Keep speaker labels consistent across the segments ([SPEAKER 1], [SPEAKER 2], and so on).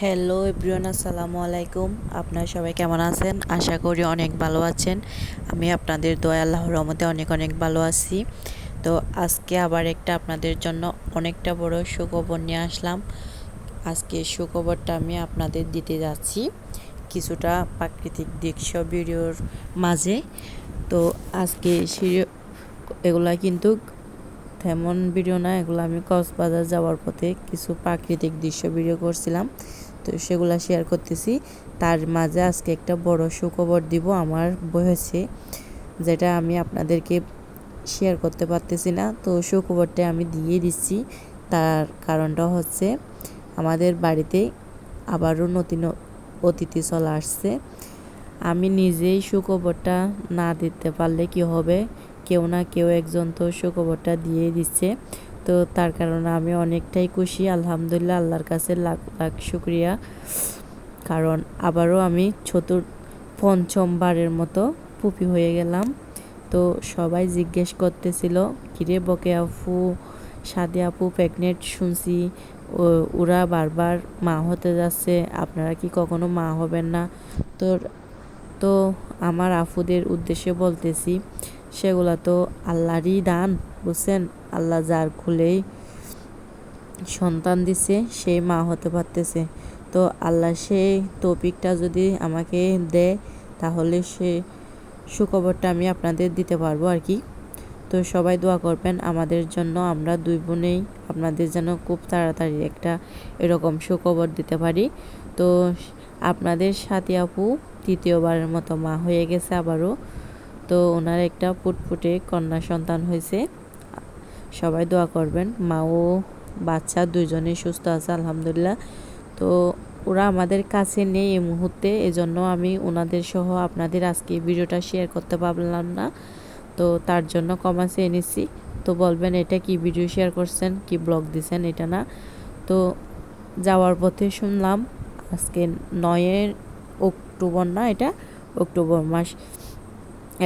[SPEAKER 1] Hello everyone আসসালামু আলাইকুম। আপনারা সবাই কেমন আছেন? আশা করি অনেক ভালো আছেন। আমি আপনাদের দয়া আল্লাহর রহমতে অনেক অনেক ভালো আছি। তো আজকে আবার একটা আপনাদের জন্য অনেকটা বড় সুখবর নিয়ে আসলাম। আজকে সুখবরটা আমি আপনাদের দিতে যাচ্ছি কিছুটা প্রাকৃতিক দৃশ্য ভিডিওর মাঝে। তো আজকে এগুলা কিন্তু তেমন ভিডিও না, এগুলো আমি কক্সবাজার যাওয়ার পথে কিছু প্রাকৃতিক দৃশ্য ভিডিও করছিলাম। তো সেগুলো শেয়ার করতেছি। তার মাঝে আজকে একটা বড় সুখবর দিব, আমার বয়সে যেটা আমি আপনাদেরকে শেয়ার করতে পারতেছি না। তো সুখবরটা আমি দিয়ে দিচ্ছি। তার কারণটা হচ্ছে, আমাদের বাড়িতে আবারও নতুন অতিথি চলে আসছে। আমি নিজেই সুখবরটা না দিতে পারলে কি হবে? কেউ না কেউ একজন তো সুখবরটা দিয়ে দিচ্ছে। তো তার কারণে আমি অনেকটাই খুশি, আলহামদুলিল্লাহ, আল্লাহর কাছে লাখ লাখ শুক্রিয়া। কারণ আবারও আমি চতুর পঞ্চমবারের মতো পুপি হয়ে গেলাম। তো সবাই জিজ্ঞেস করতেছিল, কিরে বকে আপু, সাদে আপু প্রেগনেন্ট শুনছি ওরা বারবার মা হতে যাচ্ছে, আপনারা কি কখনো মা হবেন না? তো তো আমার আফুদের উদ্দেশ্যে বলতেছি, সেগুলা তো আল্লাহরই দান। বুঝছেন আল্লাহ যার খুলেই সন্তান দিছে সেই মা হতে পারতেছে। তো আল্লাহ সেই টপিকটা যদি আমাকে দেয়, তাহলে সে সুখবরটা আমি আপনাদের দিতে পারব আর কি। তো সবাই দোয়া করবেন, আমাদের জন্য আমরা দুই বোনেই আপনাদের যেন খুব তাড়াতাড়ি একটা এরকম সুখবর দিতে পারি। তো আপনাদের সাথে আপু তৃতীয়বারের মতো মা হয়ে গেছে আবারও। তো ওনার একটা ফুটফুটে কন্যা সন্তান হয়েছে। সবাই দোয়া করবেন। মা ও বাচ্চা দুজনেই সুস্থ আছে, আলহামদুলিল্লাহ। তো ওরা আমাদের কাছে নেই এই মুহূর্তে, এজন্য আমি ওনাদের সহ আপনাদের আজকে ভিডিওটা শেয়ার করতে পারলাম না। তো তার জন্য কমা চেয়ে নিচ্ছি। তো বলবেন, এটা কি ভিডিও শেয়ার করছেন? কি ব্লগ দিছেন? এটা না। তো যাওয়ার পথে শুনলাম, আজকে নয়ের অক্টোবর না এটা? অক্টোবর মাস।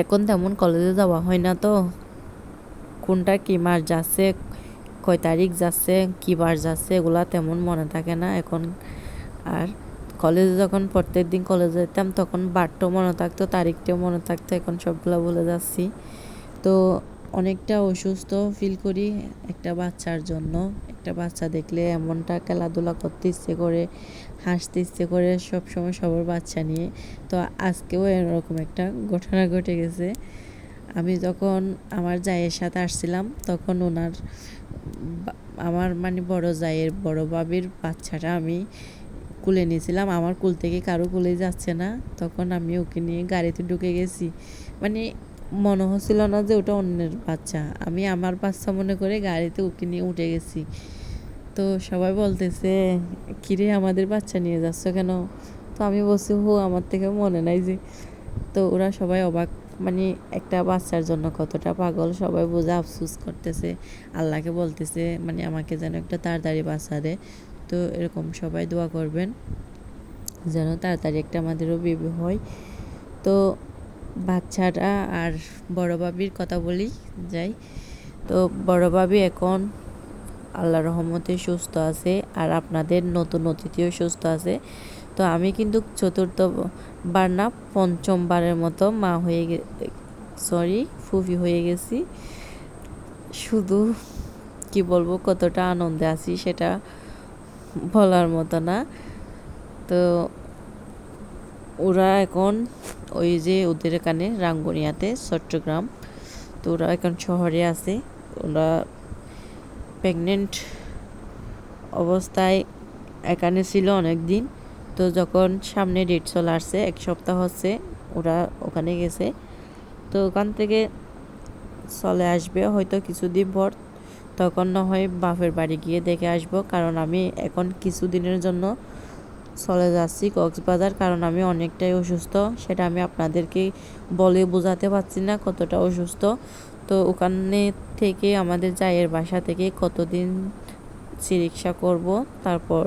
[SPEAKER 1] এখন তেমন কলেজে যাওয়া হয় না তো। কোনটা কী মাস যাচ্ছে, কয় তারিখ যাচ্ছে, কী বার যাচ্ছে, এগুলা তেমন মনে থাকে না এখন। আর কলেজে যখন প্রত্যেক দিন কলেজে যেতাম, তখন বারটাও মনে থাকতো, তারিখটাও মনে থাকতো, এখন সবগুলো ভুলে যাচ্ছি। তো অনেকটা অসুস্থ ফিল করি একটা বাচ্চার জন্য। একটা বাচ্চা দেখলে এমনটা খেলাধুলা করতে ইচ্ছে করে, হাসতে ইচ্ছে করে, সবসময় সবার বাচ্চা নিয়ে। তো আজকেও এরকম একটা ঘটনা ঘটে গেছে। আমি যখন আমার জায়ের সাথে আসছিলাম, তখন ওনার আমার মানে বড় জায়ের বড় বাবির বাচ্চাটা আমি কুলে নিয়েছিলাম। আমার কুল থেকে কারও কুলে যাচ্ছে না। তখন আমি ওকে নিয়ে গাড়িতে ঢুকে গেছি। মানে মনে হচ্ছিল না যে ওটা অন্যের বাচ্চা। আমি আমার বাচ্চা মনে করে গাড়িতে ওকে নিয়ে উঠে গেছি। তো সবাই বলতেছে, কিরে, আমাদের বাচ্চা নিয়ে যাচ্ছ কেন? তো আমি বলছি, হো, আমার থেকে মনে নাই যে। তো ওরা সবাই অবাক মানে একটা বাচ্চার জন্য কতটা পাগল সবাই বোঝা আফসুস করতেছে। আল্লাহকে বলতেছে মানে আমাকে যেন একটা তাড়াতাড়ি বাচ্চা দেয় তো এরকম সবাই দোয়া করবেন, যেন তাড়াতাড়ি একটা আমাদেরও বেবি হয়। তো বাচ্চাটা আর বড় বাবির কথা বলি, যাই। তো বড় বাবি এখন আল্লাহ রহমতে সুস্থ আছে, আর আপনাদের নতুন অতিথিও সুস্থ আছে। তো আমি কিন্তু চতুর্থবার না, পঞ্চমবারের মতো মা হয়ে গে সরি ফুফি হয়ে গেছি। শুধু কি বলব, কতটা আনন্দে আছি সেটা বলার মতো না। তো ওরা এখন ওই যে ওদের এখানে রাঙ্গুনিয়াতে, চট্টগ্রাম। তো ওরা এখন শহরে আছে। ওরা প্রেগনেন্ট অবস্থায় এখানে ছিল অনেক দিন তো যখন সামনে ডেট চলে আসছে, এক সপ্তাহ হচ্ছে ওরা ওখানে গেছে। তো ওখান থেকে চলে আসবে হয়তো কিছুদিন পর। তখন না হয় বাপের বাড়ি গিয়ে দেখে আসব, কারণ আমি এখন কিছুদিনের জন্য চলে যাচ্ছি কক্সবাজার, কারণ আমি অনেকটাই অসুস্থ। সেটা আমি আপনাদেরকে বলে বোঝাতে পারছি না কতটা অসুস্থ। তো ওখানে থেকে আমাদের জায়ের বাসা থেকে কতদিন চিকিৎসা করব, তারপর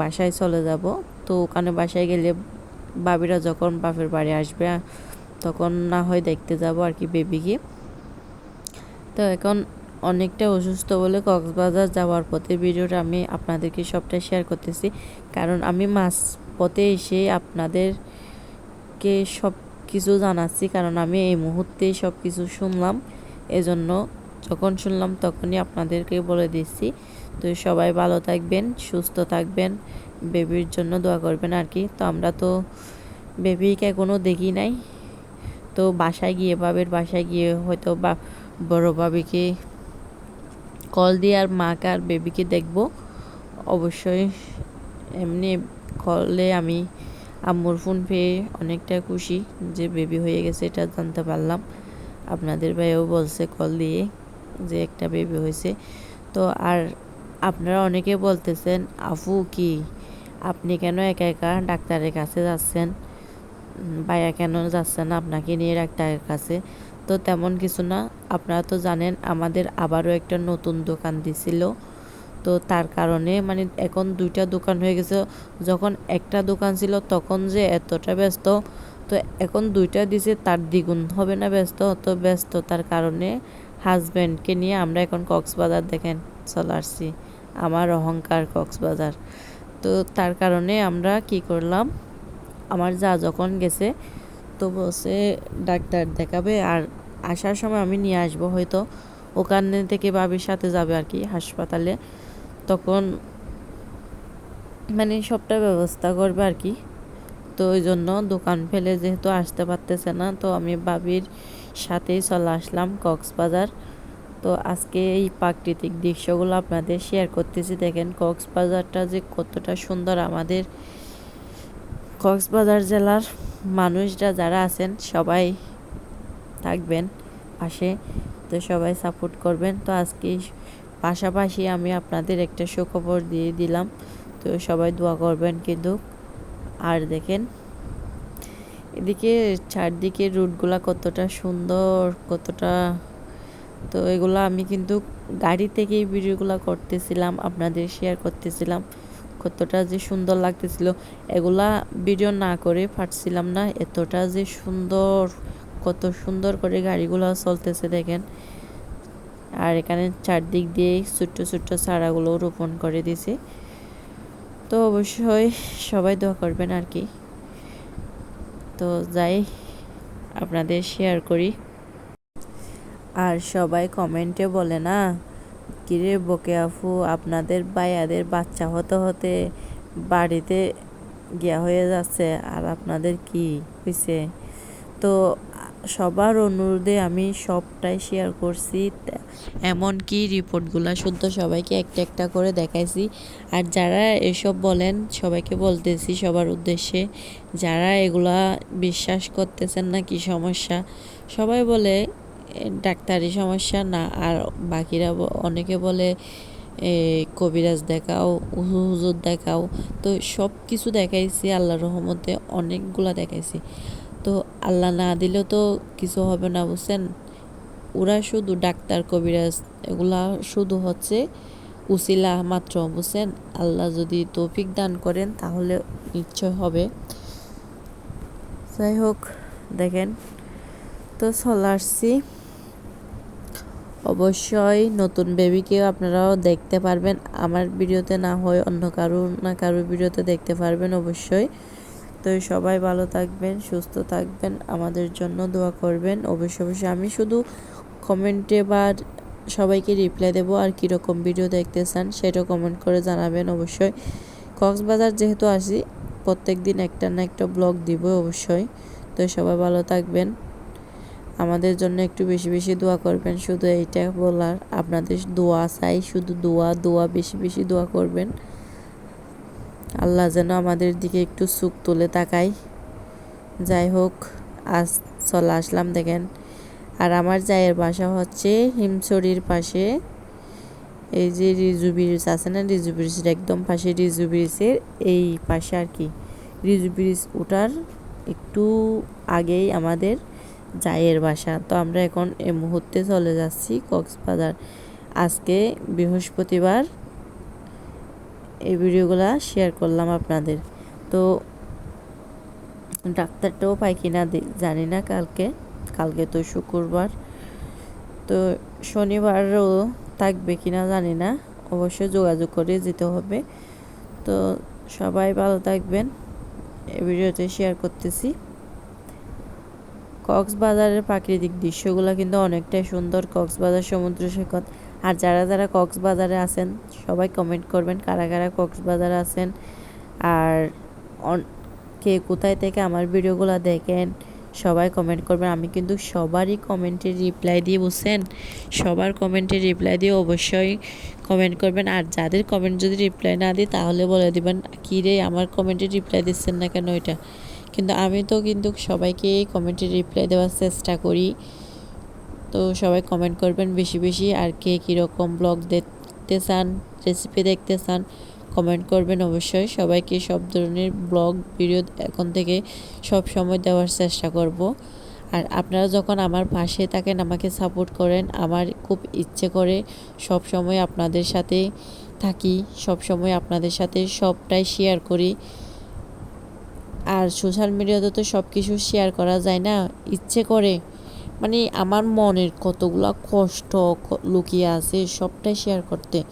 [SPEAKER 1] বাসায় চলে যাব। তো ওখানে বাসায় গেলে বাবিরা যখন বাপের বাড়ি আসবে, তখন না হয় দেখতে যাব আর কি বেবিকে। তো এখন অনেকটা অসুস্থ বলে কক্সবাজার যাওয়ার পথে ভিডিওটা আমি আপনাদেরকে সবটা শেয়ার করতেছি। কারণ আমি মাছ পথে এসে আপনাদেরকে সব কিছু জানাচ্ছি, কারণ আমি এই মুহূর্তে সব কিছু শুনলাম। এজন্য যখন শুনলাম তখনই আপনাদেরকে বলে দিচ্ছি। তো সবাই ভালো থাকবেন, সুস্থ থাকবেন। বেবির জন্য দোয়া করবেন আর কি। তো আমরা তো বেবিকে কোনো দেখি নাই। তো বাসায় গিয়ে বাবের বাসায় গিয়ে হয়তো বা বড় বাবিকে কল দিয়ে আর মাকে আর বেবিকে দেখব। অবশ্যই এমনি কলে আমি আম্মুর ফোন পেয়ে অনেকটা খুশি যে বেবি হয়ে গেছে এটা জানতে পারলাম। আপনাদের ভাইও বলছে কল দিয়ে যে একটা বেবি হয়েছে। তো আর আপনারা অনেকে বলতেছেন, আফু, কি? আপনি কেন একা একা ডাক্তারের কাছে যাচ্ছেন? ভাইয়া কেন যাচ্ছেন আপনাকে নিয়ে ডাক্তারের কাছে? তো তেমন কিছু না। আপনারা তো জানেন, আমাদের আবারও একটা নতুন দোকান দিছিল। তো তার কারণে মানে এখন দুইটা দোকান হয়ে গেছে। যখন একটা দোকান ছিল তখন যে এতটা ব্যস্ত, তো এখন দুইটা দিছে তার দ্বিগুণ হবে না ব্যস্ত। তো ব্যস্ততার কারণে হাজব্যান্ডকে নিয়ে আমরা এখন কক্সবাজার দেখেন, চলে আসছি। আমার অহংকার কক্সবাজার। তো তার কারণে আমরা কি করলাম, আমার যা যখন গেছে তো বসে ডাক্তার দেখাবে আর আসার সময় আমি নিয়ে আসব হয়তো। ওখানে থেকে বাবির সাথে যাবে আর কি হাসপাতালে। তখন মানে সবটা ব্যবস্থা করবে আর কি। তো ওই জন্য দোকান ফেলে যেহেতু আসতে পারতেছে না, তো আমি বাবির সাথেই চলে আসলাম কক্সবাজার। তো আজকে এই প্রাকৃতিক দৃশ্যগুলো আপনাদের শেয়ার করতেছি। দেখেন কক্সবাজারটা যে কতটা সুন্দর আমাদের কক্সবাজার জেলার মানুষরা যারা আছেন, সবাই থাকবেন পাশে, তো সবাই সাপোর্ট করবেন। তো আজকে পাশাপাশি আমি আপনাদের একটা সুখবর দিয়ে দিলাম, তো সবাই দোয়া করবেন কিন্তু। আর দেখেন, এদিকে চারদিকে রুটগুলা কতটা সুন্দর, কতটা তো এগুলো আমি কিন্তু গাড়ি থেকেই ভিডিওগুলো করতেছিলাম, আপনাদের শেয়ার করতেছিলাম, কতটা যে সুন্দর লাগতেছিল। এগুলা ভিডিও না করে পারছিলাম না, এতটা যে সুন্দর, কত সুন্দর করে গাড়িগুলো চলতেছে দেখেন। আর এখানে চারদিক দিয়ে ছোট্ট ছোট্ট চারাগুলো রোপণ করে দিছে তো অবশ্যই সবাই দোয়া করবেন আর কি। তো যাই, আপনাদের শেয়ার করি। আর সবাই কমেন্টে বলে না, কিরে বকে আফু, আপনাদের বাইয়াদের বাচ্চা হতে হতে বাড়িতে গিয়া হয়ে যাচ্ছে, আর আপনাদের কি হয়েছে তো সবার অনুরোধে আমি সবটাই শেয়ার করছি। এমনকি রিপোর্টগুলো শুদ্ধ সবাইকে একটা একটা করে দেখাইছি। আর যারা এসব বলেন, সবাইকে বলতেছি সবার উদ্দেশ্যে, যারা এগুলা বিশ্বাস করতেছেন না কি সমস্যা, সবাই বলে ডাক্তারি সমস্যা, না, আর বাকিরা অনেকে বলে কবিরাজ দেখাও হুজুর দেখাও, তো সব কিছু দেখাইছি আল্লাহ রহমতে, অনেকগুলা দেখাইছি। তো আল্লাহ না দিলেও তো কিছু হবে না, বুঝছেন? ওরা শুধু ডাক্তার, কবিরাজ, এগুলা শুধু হচ্ছে উসিলা মাত্র, বুঝছেন? আল্লাহ যদি তৌফিক দান করেন, তাহলে নিশ্চয় হবে। যাই হোক, দেখেন, তো চলে আসছি। অবশ্যই নতুন বেবিকেও আপনারাও দেখতে পারবেন। আমার ভিডিওতে না হয় অন্য কারও, না কারোর ভিডিওতে দেখতে পারবেন অবশ্যই। তো সবাই ভালো থাকবেন, সুস্থ থাকবেন, আমাদের জন্য দোয়া করবেন। অবশ্যই অবশ্যই আমি শুধু কমেন্টে বা সবাইকে রিপ্লাই দেবো আর কীরকম ভিডিও দেখতে চান সেটা কমেন্ট করে জানাবেন অবশ্যই। কক্সবাজার যেহেতু আসি, প্রত্যেক দিন একটা না একটা ব্লগ দিব অবশ্যই। তো সবাই ভালো থাকবেন। আমাদের জন্য একটু বেশি বেশি দোয়া করবেন। শুধু এইটা বলার, আপনাদের দোয়া চাই, শুধু দোয়া দোয়া বেশি বেশি দোয়া করবেন। আল্লাহ যেন আমাদের দিকে একটু সুখ তুলে তাকায়। যাই হোক, আজ চলে আসলাম দেখেন। আর আমার জায়ের বাসা হচ্ছে হিমছড়ির পাশে। এই যে রিজু ব্রিজ আছে না, রিজু ব্রিজের একদম পাশে রিজু ব্রিজের এই পাশে আর কি। রিজু ব্রিজ ওঠার একটু আগেই আমাদের জায়ের বাসা। তো আমরা এখন এই মুহূর্তে চলে যাচ্ছি কক্সবাজার। আজকে বৃহস্পতিবার এই ভিডিওগুলো শেয়ার করলাম আপনাদের। তো ডাক্তারটাও পাই কিনা জানি না কালকে। কালকে তো শুক্রবার। তো শনিবারও থাকবে কিনা জানি না। অবশ্যই যোগাযোগ করে যেতে হবে। তো সবাই ভালো থাকবেন। এই ভিডিওতে শেয়ার করতেছি। কক্সবাজারের প্রাকৃতিক দৃশ্যগুলো কিন্তু অনেকটাই সুন্দর কক্সবাজার সমুদ্র সৈকত। আর যারা যারা কক্সবাজারে আছেন, সবাই কমেন্ট করবেন কারা কারা কক্সবাজারে আছেন। আর কে কোথায় থেকে আমার ভিডিওগুলো দেখেন, সবাই কমেন্ট করবেন। আমি কিন্তু সবারই কমেন্টের রিপ্লাই দিয়ে বুঝছেন? সবার কমেন্টের রিপ্লাই দিয়ে অবশ্যই কমেন্ট করবেন। আর যাদের কমেন্ট যদি রিপ্লাই না দিই, তাহলে বলে দিবেন কী রে আমার কমেন্টে রিপ্লাই দিচ্ছেন না কেন এটা? কিন্তু আমি তো কিন্তু সবাইকে কমেন্টে রিপ্লাই দেওয়ার চেষ্টা করি। তো সবাই কমেন্ট করবেন বেশি বেশি। আর কে কীরকম ব্লগ দেখতে চান রেসিপি দেখতে চান কমেন্ট করবেন অবশ্যই। সবাইকে সব ধরনের ব্লগ ভিডিও এখন থেকে সব সময় দেওয়ার চেষ্টা করব। আর আপনারা যখন আমার পাশে থাকেন, আমাকে সাপোর্ট করেন, আমার খুব ইচ্ছে করে সব সময় আপনাদের সাথে থাকি, সব সময় আপনাদের সাথে সবটাই শেয়ার করি। আর সোশ্যাল মিডিয়াতে তো সব কিছু শেয়ার করা যায় না, ইচ্ছে করে। মানে আমার মনের কতগুলো কষ্ট লুকিয়ে আছে সবটাই শেয়ার করতে।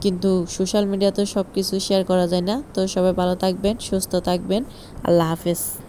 [SPEAKER 1] কিন্তু সোশ্যাল মিডিয়াতে সব কিছু শেয়ার করা যায় না। তো সবাই ভালো থাকবেন, সুস্থ থাকবেন। আল্লাহ হাফেজ।